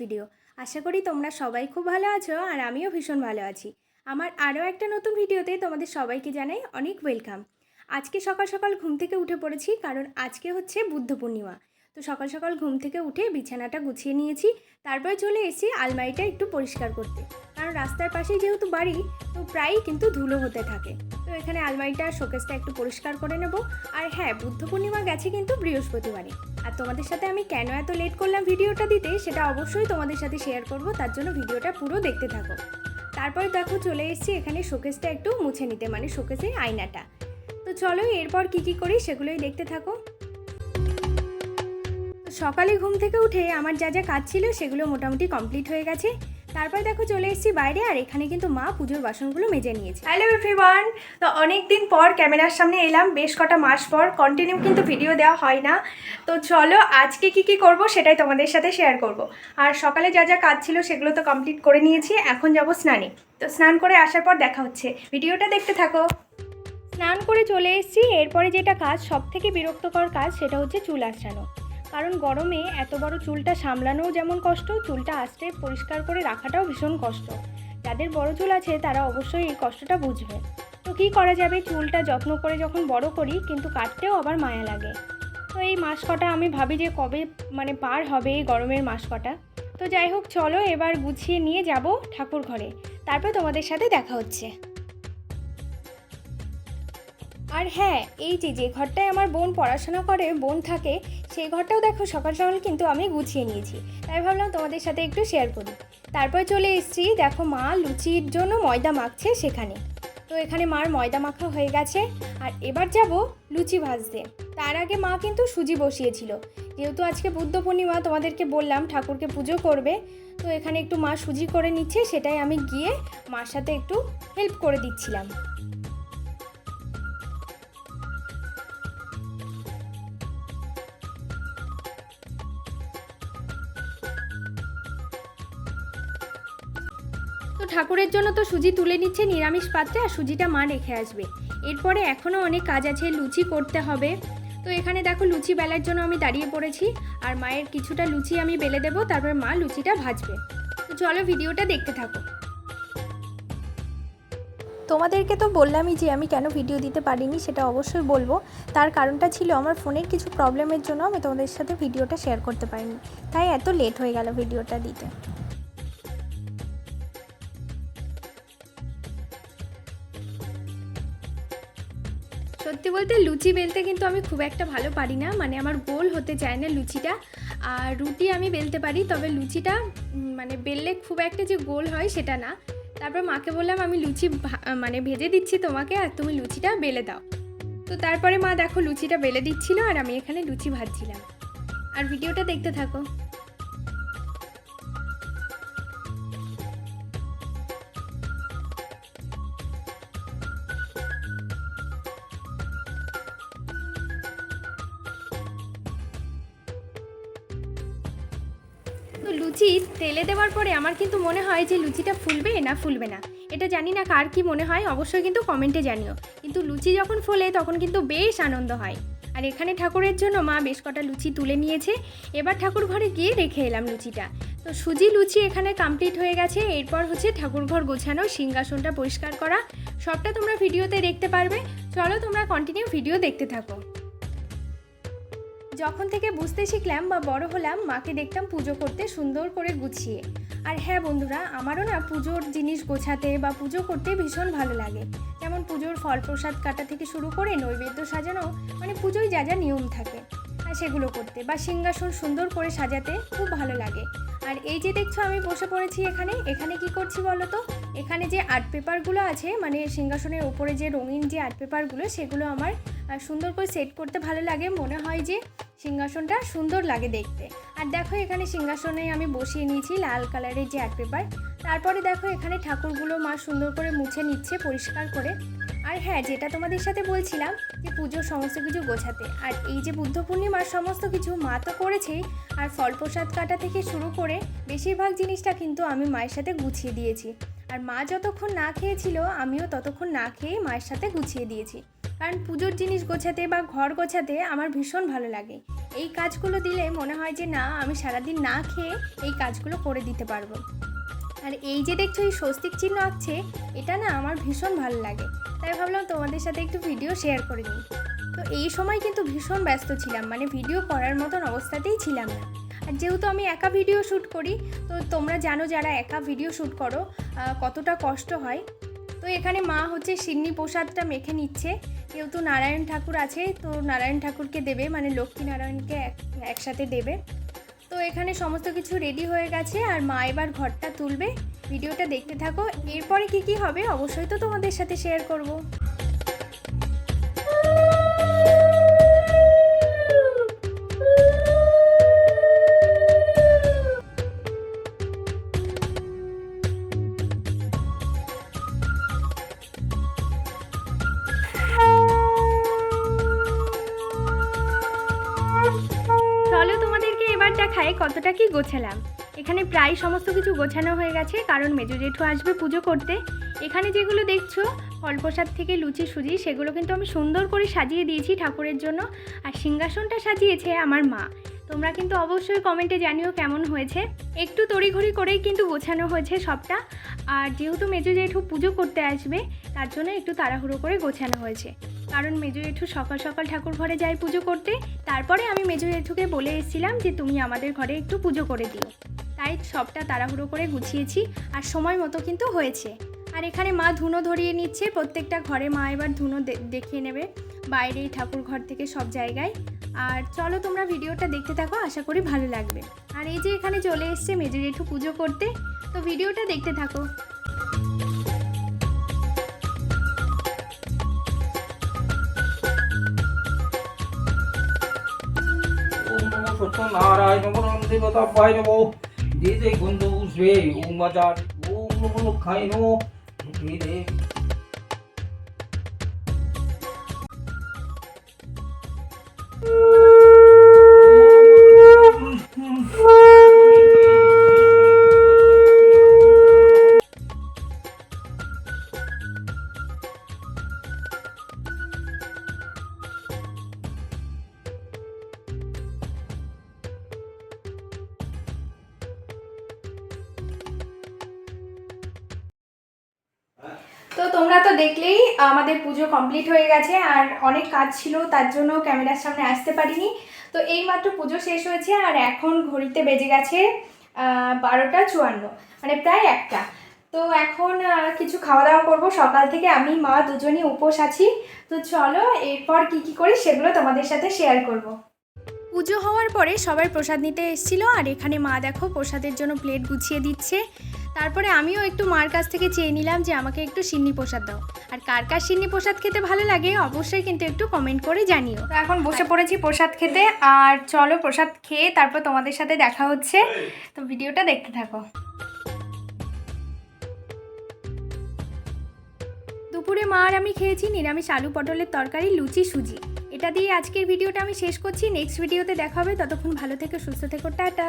Video আশা করি তোমরা সবাই খুব ভালো আছো আর আমিও ভীষণ ভালো আছি। আমার আরও একটা নতুন ভিডিওতে তোমাদের সবাইকে জানাই অনেক ওয়েলকাম আজকে সকাল সকাল ঘুম থেকে উঠে পড়েছি কারণ আজকে হচ্ছে বুদ্ধ পূর্ণিমা। তো সকাল সকাল ঘুম থেকে উঠে বিছানাটা গুছিয়ে নিয়েছি, তারপরে চলে এসেছি আলমারিটা একটু পরিষ্কার করতে। কারণ রাস্তার পাশেই যেহেতু বাড়ি, তো প্রায়ই কিন্তু ধুলো হতে থাকে। তো এখানে আলমারিটা, শোকেসটা একটু পরিষ্কার করে নেব। আর হ্যাঁ বুদ্ধ পূর্ণিমা গেছে কিন্তু বৃহস্পতিবারে আর তোমাদের সাথে আমি কেন এত লেট করলাম ভিডিওটা দিতে, সেটা অবশ্যই তোমাদের সাথে শেয়ার করব। তার জন্য ভিডিওটা পুরো দেখতে থাকো। তারপরে দেখো চলে এসেছি, এখানে শোকেসটা একটু মুছে নিতে মানে শোকেসের আয়নাটা। তো চলো এরপর কি কি করি সেগুলোই দেখতে থাকো। সকালে ঘুম থেকে উঠে আমার যা যা কাজ ছিল সেগুলো মোটামুটি কমপ্লিট হয়ে গেছে। তারপর দেখো চলে এসেছি বাইরে আর এখানে কিন্তু মা পুজোর বাসনগুলো মেজে নিয়েছে। হ্যালো এভরিওয়ান তো অনেক দিন পর ক্যামেরার সামনে এলাম বেশ কটা মাস পর কন্টিনিউ কিন্তু ভিডিও দেওয়া হয় না। তো চলো আজকে কি কি করব সেটাই তোমাদের সাথে শেয়ার করব। আর সকালে যা যা কাজ ছিল সেগুলো তো কমপ্লিট করে নিয়েছি এখন যাব স্নানে। তো স্নান করে আসার পর দেখা হচ্ছে। ভিডিওটা দেখতে থাকো। স্নান করে চলে এসেছি এরপরে যেটা কাজ সব থেকে বিরক্তকর কাজ সেটা হচ্ছে চুল আঁচড়ানো। কারণ গরমে এত বড় চুলটা সামলানোও যেমন কষ্ট, চুলটা আস্তে পরিষ্কার করে রাখাটাও ভীষণ কষ্ট। যাদের বড় চুল আছে, তারা অবশ্যই এই কষ্টটা বুঝবে। তো কী করা যাবে? চুলটা যত্ন করে যখন বড় করি, কিন্তু কাটতেও আবার মায়া লাগে। তো এই মাস কটা আমি ভাবি যে কবে মানে পার হবে এই গরমের মাস কটা তো যাই হোক, চলো এবার গুছিয়ে নিয়ে যাব ঠাকুর ঘরে। তারপর তোমাদের সাথে দেখা হচ্ছে। আর হ্যাঁ এই যে যে ঘরটায় আমার বোন পড়াশোনা করে, বোন থাকে সেই ঘরটাও দেখো, সকাল সকাল কিন্তু আমি গুছিয়ে নিয়েছি। তাই ভাবলাম তোমাদের সাথে একটু শেয়ার করি। তারপর চলে এসেছি, দেখো মা লুচির জন্য ময়দা মাখছে সেখানে। তো এখানে মার ময়দা মাখা হয়ে গেছে। আর এবার যাব লুচি ভাজতে। তার আগে মা কিন্তু সুজি বসিয়েছিল। যেহেতু আজকে বুদ্ধ পূর্ণিমা, তোমাদেরকে বললাম ঠাকুরকে পুজো করবে। তো এখানে একটু মা সুজি করে নিচ্ছে, সেটাই আমি গিয়ে মার সাথে একটু হেল্প করে দিচ্ছিলাম। ঠাকুরের জন্য তো সুজি তুলে নিচ্ছে নিরামিষ পাত্রে আর সুজিটা মা রেখে আসবে। এরপরে এখনও অনেক কাজ আছে, লুচি করতে হবে। তো এখানে দেখো লুচি বেলার জন্য আমি দাঁড়িয়ে পড়েছি আর মায়ের কিছুটা লুচি আমি বেলে দেবো, তারপর মা লুচিটা ভাজবে। তো চলো ভিডিওটা দেখতে থাকো। তোমাদেরকে তো বললামই যে আমি কেন ভিডিও দিতে পারিনি, সেটা অবশ্যই বলব। তার কারণটা ছিল আমার ফোনের কিছু প্রবলেমের জন্য আমি তোমাদের সাথে ভিডিওটা শেয়ার করতে পারিনি। তাই এত লেট হয়ে গেল ভিডিওটা দিতে। সত্যি বলতে লুচি বেলতে কিন্তু আমি খুব একটা ভালো পারি না। মানে আমার গোল হতে চায় না লুচিটা। আর রুটি আমি বেলতে পারি, তবে লুচিটা মানে বেললে খুব একটা যে গোল হয় সেটা না। তারপর মাকে বললাম, আমি লুচি মানে ভেজে দিচ্ছি তোমাকে আর তুমি লুচিটা বেলে দাও। তো তারপরে মা দেখো লুচিটা বেলে দিচ্ছিল আর আমি এখানে লুচি ভাজছিলাম। আর ভিডিওটা দেখতে থাকো। তো লুচি তেলে দেওয়ার পরে আমার কিন্তু মনে হয় যে লুচিটা ফুলবে না ফুলবে না। এটা জানি না কার কি মনে হয়, অবশ্যই কিন্তু কমেন্টে জানিও। কিন্তু লুচি যখন ফোলে তখন কিন্তু বেশ আনন্দ হয়। আর এখানে ঠাকুরের জন্য মা বেশ কটা লুচি তুলে নিয়েছে। এবার ঠাকুর ঘরে গিয়ে রেখে এলাম লুচিটা। তো সুজি লুচি এখানে কমপ্লিট হয়ে গেছে। এরপর হচ্ছে ঠাকুর ঘর গোছানো, সিংহাসনটা পরিষ্কার করা। সবটা তোমরা ভিডিওতে দেখতে পারবে। চলো তোমরা কন্টিনিউ ভিডিও দেখতে থাকো। যখন থেকে বুঝতে শিখলাম বা বড় হলাম, মাকে দেখতাম পুজো করতে সুন্দর করে গুছিয়ে। আর হ্যাঁ বন্ধুরা, আমারও না পুজোর জিনিস গোছাতে বা পুজো করতে ভীষণ ভালো লাগে। যেমন পুজোর ফল প্রসাদ কাটা থেকে শুরু করে নৈবেদ্য সাজানো মানে পুজোয় যা যা নিয়ম থাকে আর সেগুলো করতে বা সিংহাসন সুন্দর করে সাজাতে খুব ভালো লাগে। আর এই যে দেখছ আমি বসে পড়েছি এখানে এখানে কি করছি বলো তো? এখানে যে আর্ট পেপারগুলো আছে মানে সিংহাসনের উপরে যে রঙিন যে আর্ট পেপারগুলো, সেগুলো আমার সুন্দর করে সেট করতে ভালো লাগে। মনে হয় যে সিংহাসনটা সুন্দর লাগে দেখতে। আর দেখো এখানে সিংহাসনে আমি বসিয়ে নিয়েছি লাল কালারের যে আর্ট পেপার। তারপরে দেখো এখানে ঠাকুরগুলো মা সুন্দর করে মুছে নিচ্ছে পরিষ্কার করে। আর আর হ্যাঁ যেটা তোমাদের সাথে বলছিলাম যে পুজোর সমস্ত কিছু গোছাতে। আর এই যে বুদ্ধ পূর্ণিমার সমস্ত কিছু মা তো করেছেই আর ফল প্রসাদ কাটা থেকে শুরু করে বেশিরভাগ জিনিসটা কিন্তু আমি মায়ের সাথে গুছিয়ে দিয়েছি। আর মা যতক্ষণ না খেয়েছিল, আমিও ততক্ষণ না খেয়ে মায়ের সাথে গুছিয়ে দিয়েছি। কারণ পুজোর জিনিস গোছাতে বা ঘর গোছাতে আমার ভীষণ ভালো লাগে। এই কাজগুলো দিলে মনে হয় যে, না, আমি সারাদিন না খেয়ে এই কাজগুলো করে দিতে পারব। আর এই যে দেখছ, এই স্বস্তিক চিহ্ন আঁকছে, এটা না আমার ভীষণ ভালো লাগে। তাই ভাবলাম তোমাদের সাথে একটু ভিডিও শেয়ার করে নিই। তো এই সময় কিন্তু ভীষণ ব্যস্ত ছিলাম মানে ভিডিও করার মতন অবস্থাতেই ছিলাম না। আর যেহেতু আমি একা ভিডিও শ্যুট করি, তো তোমরা জানো যারা একা ভিডিও শ্যুট করো কতটা কষ্ট হয়। তো এখানে মা হচ্ছে সিন্নি প্রসাদটা মেখে নিচ্ছে। যেহেতু নারায়ণ ঠাকুর আছে, তো নারায়ণ ঠাকুরকে দেবে মানে লক্ষ্মী নারায়ণকে এক- একসাথে দেবে। তো এখানে সমস্ত কিছু রেডি হয়ে গেছে, আর মা এবার ঘরটা তুলবে। ভিডিওটা দেখতে থাকো। এরপরে কি কি হবে, অবশ্যই তো তোমাদের সাথে শেয়ার করব। কি গোছালাম। এখানে প্রায় সমস্ত কিছু গোছানো হয়ে গেছে, কারণ মেজো জেঠু আসবে পুজো করতে। এখানে যেগুলো দেখছ, ফল প্রসাদ থেকে লুচি সুজি, সেগুলো কিন্তু আমি সুন্দর করে সাজিয়ে দিয়েছি ঠাকুরের জন্য। আর সিংহাসনটা সাজিয়েছে আমার মা। তোমরা কিন্তু অবশ্যই কমেন্টে জানিও কেমন হয়েছে। একটু তড়িঘড়ি করেই কিন্তু গোছানো হয়েছে সবটা। আর যেহেতু মেজো জেঠু পুজো করতে আসবে, তার জন্য একটু তাড়াহুড়ো করে গোছানো হয়েছে। কারণ মেজো জেঠু সকাল সকাল ঠাকুর ঘরে যায় পুজো করতে। তারপরে আমি মেজো জেঠুকে বলে এসেছিলাম যে, তুমি আমাদের ঘরে একটু পুজো করে দিও। তাই সবটা তাড়াহুড়ো করে গুছিয়েছি আর সময় মতো কিন্তু হয়েছে। আর এখানে মা ধুনো ধরিয়ে নিচ্ছে, প্রত্যেকটা ঘরে মা এবার ধুনো দেখিয়ে নেবে। বাইরে ঠাকুর ঘর থেকে সব জায়গায়। আর চলো তোমরা ভিডিওটা দেখতে থাকো, আশা করি ভালো লাগবে। আর এই যে এখানে চলে এসছে মেজো জেঠু পুজো করতে, তো ভিডিওটা দেখতে থাকো। সত্যনারায়ণ দেবতাভ্যায় নমো। দিদে গন্ধ ওম বাজার ওম নমো হে দেবী তো তোমরা তো দেখলেই আমাদের পুজো কমপ্লিট হয়ে গেছে আর অনেক কাজ ছিল, তার জন্য ক্যামেরার সামনে আসতে পারিনি। তো এইমাত্র পুজো শেষ হয়েছে আর এখন ঘড়িতে বেজে গেছে বারোটা চুয়ান্ন মানে প্রায় একটা। তো এখন কিছু খাওয়া দাওয়া করব। সকাল থেকে আমি, মা দুজনই উপোস আছি। তো চলো, এরপর কি কি করি সেগুলো তোমাদের সাথে শেয়ার করব। পুজো হওয়ার পরে সবাই প্রসাদ নিতে এসেছিল। আর এখানে মা দেখো, প্রসাদের জন্য প্লেট গুছিয়ে দিচ্ছে। তারপরে আমিও একটু মার কাছ থেকে চেয়ে নিলাম যে আমাকে একটু সিন্নি প্রসাদ দাও। আর কার কার সিন্নি প্রসাদ খেতে ভালো লাগে অবশ্যই কিন্তু একটু কমেন্ট করে জানিও। তো এখন বসে পড়েছি প্রসাদ খেতে আর চলো প্রসাদ খেয়ে তারপর তোমাদের সাথে দেখা হচ্ছে। তো ভিডিওটা দেখতে থাকো। দুপুরে মা আর আমি খেয়েছি নিরামিষ আলু পটলের তরকারি লুচি সুজি। এটা দিয়ে আজকের ভিডিওটা আমি শেষ করছি। নেক্সট ভিডিওতে দেখা হবে। ততক্ষণ ভালো থেকে সুস্থ থেকো। টাটা।